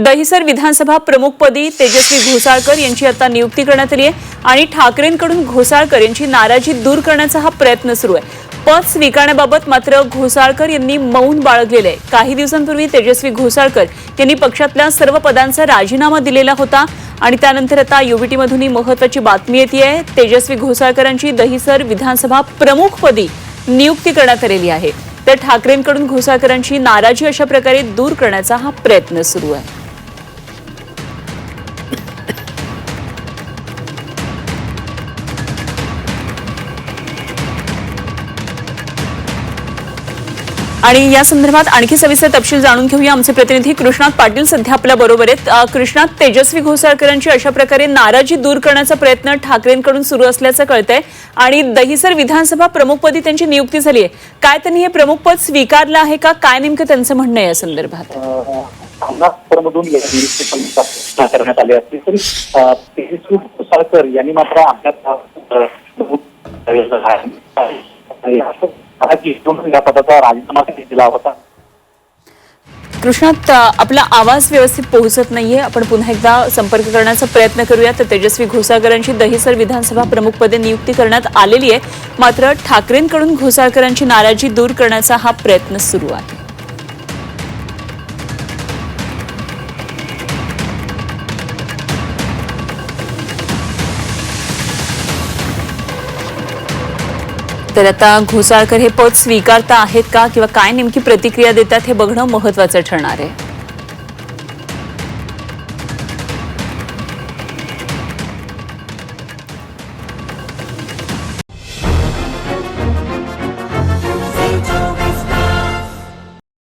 दहिसर विधानसभा प्रमुखपदी तेजस्वी घोसाळकर यांची आता नियुक्ती करण्यात आली आहे आणि ठाकरेंकडून घोसाळकर यांची नाराजी दूर करण्याचा हा प्रयत्न सुरू आहे. पद स्वीकारण्याबाबत मात्र घोसाळकर यांनी मौन बाळगलेलं आहे. काही दिवसांपूर्वी तेजस्वी घोसाळकर यांनी पक्षातल्या सर्व पदांचा राजीनामा दिलेला होता आणि त्यानंतर आता युबीटीमधून ही महत्वाची बातमी येते आहे. तेजस्वी घोसाळकरांची दहिसर विधानसभा प्रमुखपदी नियुक्ती करण्यात आलेली आहे. तर ठाकरेंकडून घोसाळकरांची नाराजी अशा प्रकारे दूर करण्याचा हा प्रयत्न सुरू आहे. आणि या संदर्भात आणखी सविस्तर तपशील जाणून घेऊया. आमचे प्रतिनिधी कृष्णात पाटील सध्या आपल्या बरोबर आहेत. कृष्णात तेजस्वी घोसाळकरांची अशा प्रकारे नाराजी दूर करण्याचा प्रयत्न ठाकरेंकडून सुरू असल्याचं कळतंय आणि दहिसर विधानसभा प्रमुखपदी त्यांची नियुक्ती झाली आहे काय त्यांनी हे प्रमुखपद स्वीकारलं आहे का? काय नेमकं त्यांचं म्हणणं आहे या संदर्भात? मधून करण्यात आले असते. तरी तेजस्वी घोसाळकर यांनी मात्र आपल्या म्हणजे या पदाचा राजीनामा दिला होता. कृष्णात आपला आवाज व्यवस्थित पोहोचत नाहीये. आपण पुन्हा एकदा संपर्क करण्याचा प्रयत्न करूया. तर तेजस्वी घोसाळकरांची दहिसर विधानसभा प्रमुखपदे नियुक्ती करण्यात आलेली आहे. मात्र ठाकरेंकडून घोसाळकरांची नाराजी दूर करण्याचा हा प्रयत्न सुरू आहे. तर आता घोसाळकर हे पद स्वीकारता आहेत का? किंवा काय नेमकी प्रतिक्रिया देतात हे बघणं महत्वाचं ठरणार आहे.